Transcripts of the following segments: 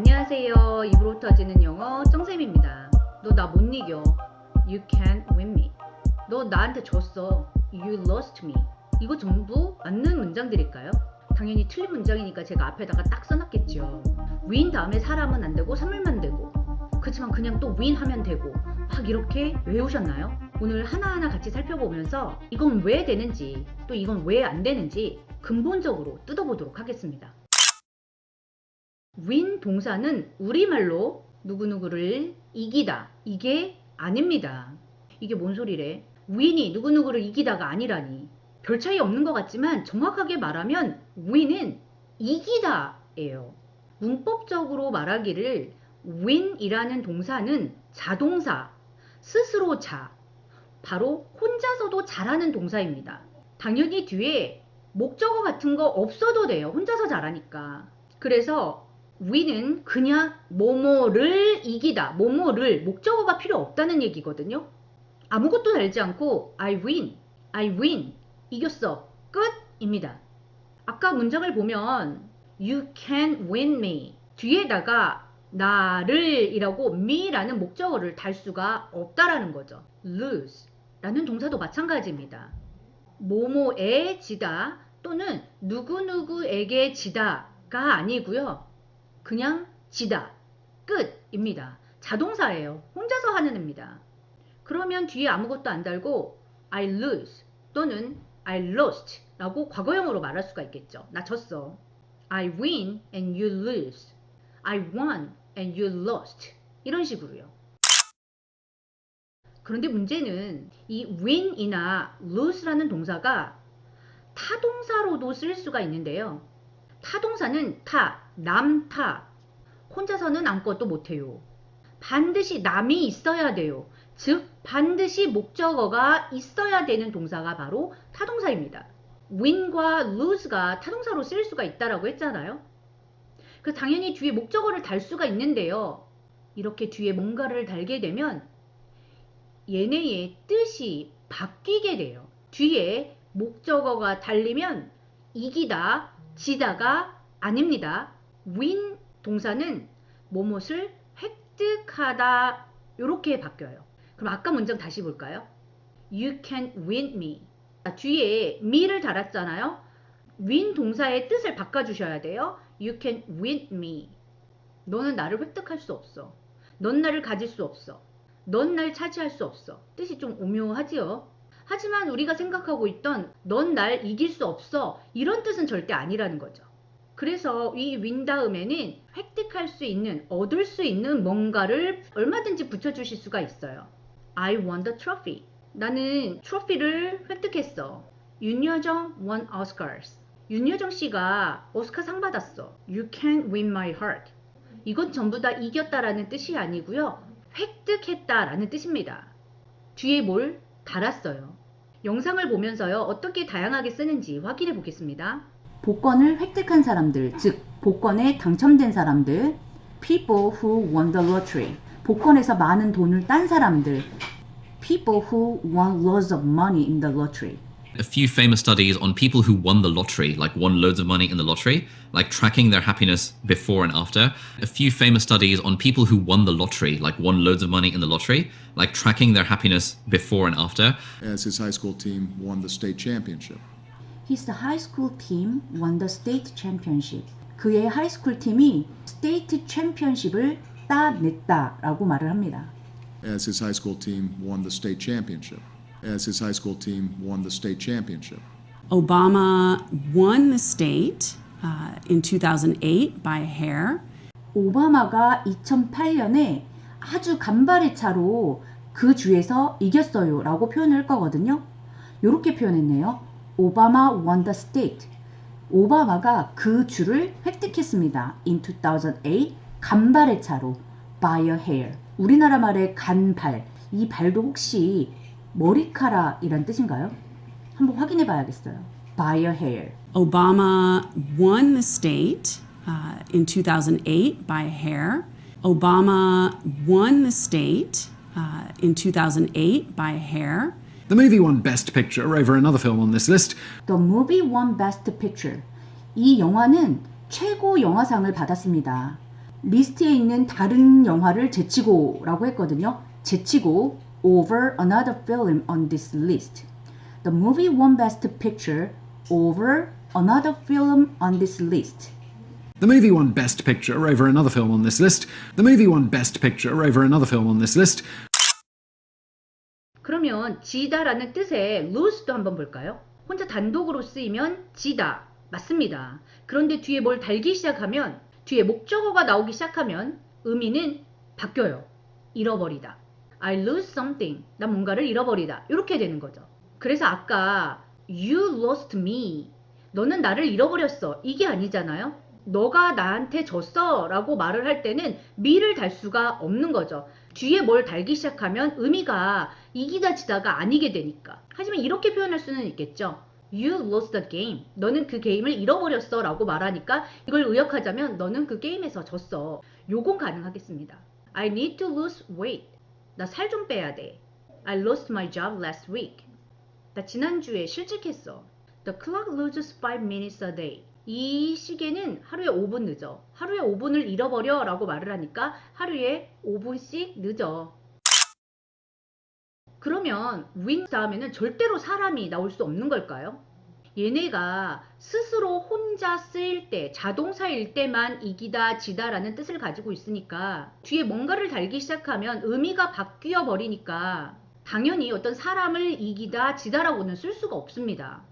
안녕하세요. 입으로 터지는 영어 정쌤입니다. 너 나 못 이겨. You can't win me. 너 나한테 졌어. You lost me. 이거 전부 맞는 문장들일까요? 당연히 틀린 문장이니까 제가 앞에다가 딱 써놨겠죠. win 다음에 사람은 안 되고 사물만 되고 그렇지만 그냥 또 win 하면 되고 막 이렇게 외우셨나요? 오늘 하나하나 같이 살펴보면서 이건 왜 되는지 또 이건 왜 안 되는지 근본적으로 뜯어보도록 하겠습니다. Win 동사는 우리말로 누구누구를 이기다. 이게 아닙니다. 이게 뭔 소리래? win이 누구누구를 이기다가 아니라니. 별 차이 없는 것 같지만 정확하게 말하면 win은 이기다예요. 문법적으로 말하기를 win이라는 동사는 자동사, 스스로 자, 바로 혼자서도 잘하는 동사입니다. 당연히 뒤에 목적어 같은 거 없어도 돼요. 혼자서 잘하니까. 그래서 위는 그냥 뭐뭐를 이기다, 뭐뭐를 목적어가 필요 없다는 얘기거든요. 아무것도 달지 않고 I win, I win, 이겼어, 끝입니다. 아까 문장을 보면 You can win me 뒤에다가 나를 이라고 me라는 목적어를 달 수가 없다라는 거죠. lose 라는 동사도 마찬가지입니다. 뭐뭐에 지다 또는 누구누구에게 지다가 아니고요. 그냥 지다. 끝입니다. 자동사예요. 혼자서 하는 입니다. 그러면 뒤에 아무것도 안 달고 I lose 또는 I lost 라고 과거형으로 말할 수가 있겠죠. 나 졌어. I win and you lose. I won and you lost. 이런 식으로요. 그런데 문제는 이 win이나 lose라는 동사가 타동사로도 쓸 수가 있는데요. 타동사는 타, 남 타. 혼자서는 아무것도 못해요. 반드시 남이 있어야 돼요. 즉, 반드시 목적어가 있어야 되는 동사가 바로 타동사입니다. win과 lose가 타동사로 쓰일 수가 있다라고 했잖아요. 그 당연히 뒤에 목적어를 달 수가 있는데요. 이렇게 뒤에 뭔가를 달게 되면 얘네의 뜻이 바뀌게 돼요. 뒤에 목적어가 달리면 이기다, 지다가 아닙니다. Win 동사는 뭐뭇을 획득하다 이렇게 바뀌어요. 그럼 아까 문장 다시 볼까요? You can win me. 아, 뒤에 me를 달았잖아요. win 동사의 뜻을 바꿔주셔야 돼요. You can win me. 너는 나를 획득할 수 없어. 넌 나를 가질 수 없어. 넌 날 차지할 수 없어. 뜻이 좀 오묘하지요. 하지만 우리가 생각하고 있던 넌 날 이길 수 없어. 이런 뜻은 절대 아니라는 거죠. 그래서 이 win 다음에는 획득할 수 있는, 얻을 수 있는 뭔가를 얼마든지 붙여주실 수가 있어요. I won the trophy. 나는 트로피를 획득했어. 윤여정 won Oscars. 윤여정 씨가 오스카 상 받았어. You can win my heart. 이건 전부 다 이겼다라는 뜻이 아니고요. 획득했다라는 뜻입니다. 뒤에 뭘 달았어요. 영상을 보면서요. 어떻게 다양하게 쓰는지 확인해 보겠습니다. 복권을 획득한 사람들, 즉 복권에 당첨된 사람들, people who won the lottery. 복권에서 많은 돈을 딴 사람들, people who won loads of money in the lottery. a few famous studies on people who won the lottery, like won loads of money in the lottery, like tracking their happiness before and after. A few famous studies on people who won the lottery, like won loads of money in the lottery, like tracking their happiness before and after. as his high school team won the state championship. His high school team won the state championship. 그의 하이스쿨 팀이 스테이트 챔피언십을 따냈다라고 말을 합니다. As his high school team won the state championship. As his high school team won the state championship. Obama won the state uh, in 2008 by a hair. 오바마가 2008년에 아주 간발의 차로 그 주에서 이겼어요 라고 표현을 할 거거든요. 이렇게 표현했네요. 오바마 won the state. 오바마가 그 주를 획득했습니다. in 2008 간발의 차로 by a hair. 우리나라 말의 간발. 이 발도 혹시 머리카락이란 뜻인가요? 한번 확인해 봐야겠어요. by a hair. Obama won the state uh, in 2008 by a hair. Obama won the state uh, in 2008 by a hair. The movie won Best Picture over another film on this list. The movie won Best Picture. 이 영화는 최고 영화상을 받았습니다. 리스트에 있는 다른 영화를 제치고라고 했거든요. 제치고 over another film on this list. The movie won Best Picture over another film on this list. The movie won Best Picture over another film on this list. The movie won Best Picture over another film on this list. 그러면 지다라는 뜻의 lose도 한번 볼까요? 혼자 단독으로 쓰이면 지다. 맞습니다. 그런데 뒤에 뭘 달기 시작하면 뒤에 목적어가 나오기 시작하면 의미는 바뀌어요. 잃어버리다. I lose something. 나 뭔가를 잃어버리다. 이렇게 되는 거죠. 그래서 아까 you lost me. 너는 나를 잃어버렸어. 이게 아니잖아요. 너가 나한테 졌어 라고 말을 할 때는 me를 달 수가 없는 거죠. 뒤에 뭘 달기 시작하면 의미가 이기다 지다가 아니게 되니까. 하지만 이렇게 표현할 수는 있겠죠. You lost the game. 너는 그 게임을 잃어버렸어 라고 말하니까 이걸 의역하자면 너는 그 게임에서 졌어. 요건 가능하겠습니다. I need to lose weight. 나 살 좀 빼야 돼. I lost my job last week. 나 지난주에 실직했어. The clock loses 5 minutes a day. 이 시계는 하루에 5분 늦어. 하루에 5분을 잃어버려 라고 말을 하니까 하루에 5분씩 늦어. 그러면 win 다음에는 절대로 사람이 나올 수 없는 걸까요? 얘네가 스스로 혼자 쓰일 때, 자동사일 때만 이기다, 지다라는 뜻을 가지고 있으니까 뒤에 뭔가를 달기 시작하면 의미가 바뀌어 버리니까 당연히 어떤 사람을 이기다, 지다라고는 쓸 수가 없습니다.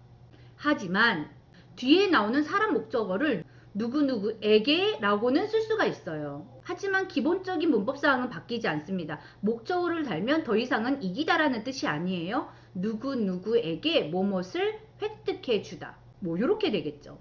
하지만 뒤에 나오는 사람 목적어를 누구누구에게 라고는 쓸 수가 있어요. 하지만 기본적인 문법사항은 바뀌지 않습니다. 목적어를 달면 더 이상은 이기다라는 뜻이 아니에요. 누구누구에게 뭐뭇을 획득해 주다. 뭐 이렇게 되겠죠.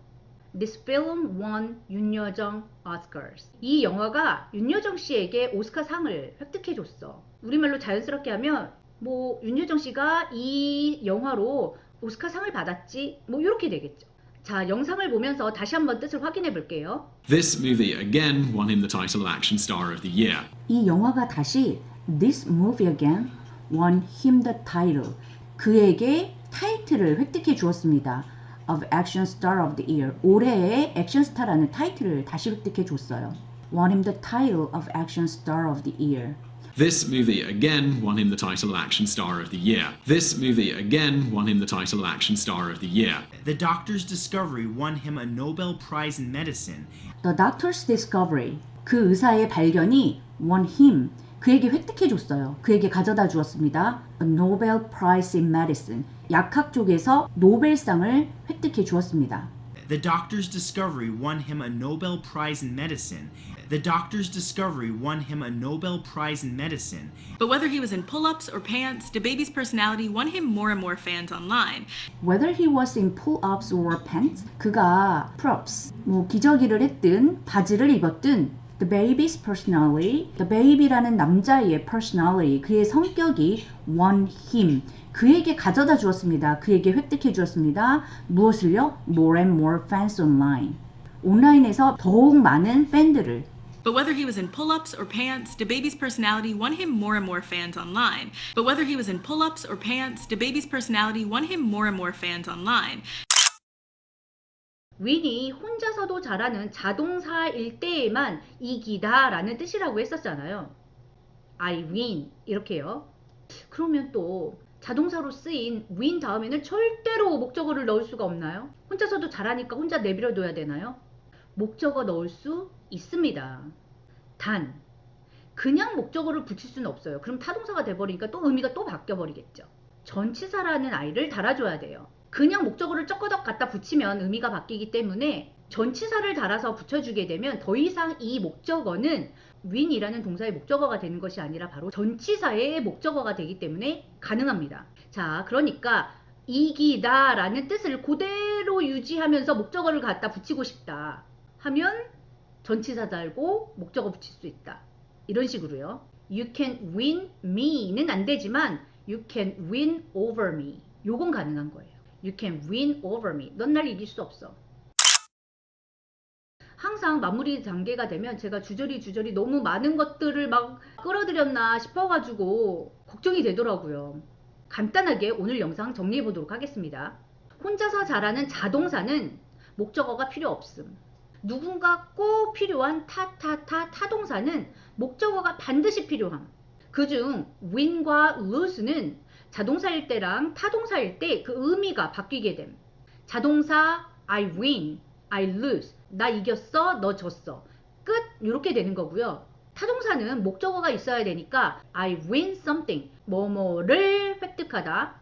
This film won 윤여정 Oscars. 이 영화가 윤여정 씨에게 오스카 상을 획득해 줬어. 우리말로 자연스럽게 하면 뭐 윤여정 씨가 이 영화로 오스카 상을 받았지. 뭐 이렇게 되겠죠. 자, 영상을 보면서 다시 한번 뜻을 확인해 볼게요. This movie again won him the title of Action Star of the Year. 이 영화가 다시 This movie again won him the title. 그에게 타이틀을 획득해 주었습니다. of Action Star of the Year. 올해의 액션 스타라는 타이틀을 다시 획득해 줬어요. won him the title of Action Star of the Year. This movie again won him the title of Action Star of the Year. This movie again won him the title of Action Star of the Year. The doctor's discovery won him a Nobel Prize in Medicine. The doctor's discovery. 그 의사의 발견이 won him. 그에게 획득해 줬어요. 그에게 가져다 주었습니다. A Nobel Prize in Medicine. 약학 쪽에서 노벨상을 획득해 주었습니다. The doctor's discovery won him a Nobel Prize in Medicine. The doctor's discovery won him a Nobel Prize in Medicine. But whether he was in pull ups or pants, DeBaby's personality won him more and more fans online. Whether he was in pull-ups or pants, 그가 props, 뭐 기저귀를 했든 바지를 입었든 the baby's personality, the baby라는 남자의 personality, 그의 성격이 won him, 그에게 가져다 주었습니다. 그에게 획득해 주었습니다. 무엇을요? More and more fans online. 온라인에서 더욱 많은 팬들을 But whether he was in pull ups or pants, DeBaby's personality won him more and more fans online. But whether he was in pull ups or pants, DeBaby's personality won him more and more fans online. 윈이 혼자서도 잘하는 자동사일 때에만 이기다 라는 뜻이라고 했었잖아요. I win. 이렇게요. 그러면 또 자동사로 쓰인 win 다음에는 절대로 목적어를 넣을 수가 없나요? 혼자서도 잘하니까 혼자 내버려 둬야 되나요? 목적어 넣을 수 있습니다. 단, 그냥 목적어를 붙일 수는 없어요. 그럼 타동사가 돼버리니까 또 의미가 또 바뀌어버리겠죠. 전치사라는 아이를 달아줘야 돼요. 그냥 목적어를 쩍거덕 갖다 붙이면 의미가 바뀌기 때문에 전치사를 달아서 붙여주게 되면 더 이상 이 목적어는 win이라는 동사의 목적어가 되는 것이 아니라 바로 전치사의 목적어가 되기 때문에 가능합니다. 자, 그러니까 이기다 라는 뜻을 그대로 유지하면서 목적어를 갖다 붙이고 싶다 하면 전치사 달고 목적어 붙일 수 있다. 이런 식으로요. You can win me는 안 되지만 you can win over me. 요건 가능한 거예요. You can win over me. 넌 날 이길 수 없어. 항상 마무리 단계가 되면 제가 주저리 주저리 너무 많은 것들을 막 끌어들였나 싶어가지고 걱정이 되더라고요. 간단하게 오늘 영상 정리해 보도록 하겠습니다. 혼자서 잘하는 자동사는 목적어가 필요 없음. 누군가 꼭 필요한 타타타 타동사는 목적어가 반드시 필요함. 그중 win과 lose는 자동사일 때랑 타동사일 때 그 의미가 바뀌게 됨. 자동사 I win, I lose. 나 이겼어, 너 졌어. 끝 이렇게 되는 거고요. 타동사는 목적어가 있어야 되니까 I win something 뭐뭐를 획득하다.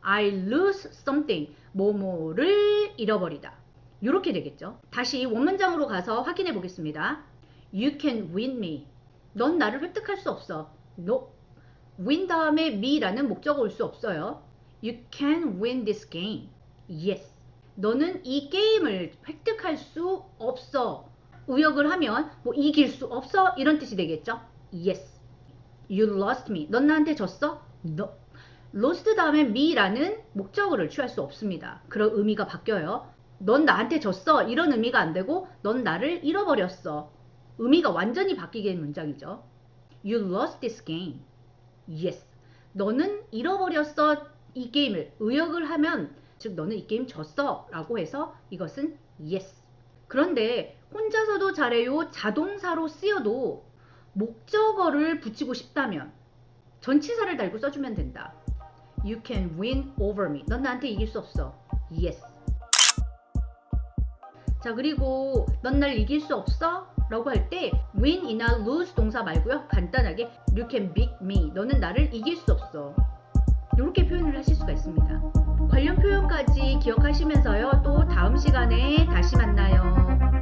I lose something 뭐뭐를 잃어버리다. 이렇게 되겠죠. 다시 원문장으로 가서 확인해 보겠습니다. You can win me. 넌 나를 획득할 수 없어. No. win 다음에 me라는 목적어 올 수 없어요. You can win this game. Yes. 너는 이 게임을 획득할 수 없어. 의역을 하면 뭐 이길 수 없어 이런 뜻이 되겠죠. Yes. You lost me. 넌 나한테 졌어? No. lost 다음에 me라는 목적어를 취할 수 없습니다. 그런 의미가 바뀌어요. 넌 나한테 졌어. 이런 의미가 안 되고 넌 나를 잃어버렸어. 의미가 완전히 바뀌게 된 문장이죠. You lost this game. Yes. 너는 잃어버렸어. 이 게임을 의역을 하면 즉 너는 이 게임 졌어 라고 해서 이것은 yes. 그런데 혼자서도 잘해요 자동사로 쓰여도 목적어를 붙이고 싶다면 전치사를 달고 써주면 된다. You can win over me. 넌 나한테 이길 수 없어. Yes. 자 그리고 넌 날 이길 수 없어? 라고 할 때 win이나 lose 동사 말고요. 간단하게 you can beat me. 너는 나를 이길 수 없어. 이렇게 표현을 하실 수가 있습니다. 관련 표현까지 기억하시면서요. 또 다음 시간에 다시 만나요.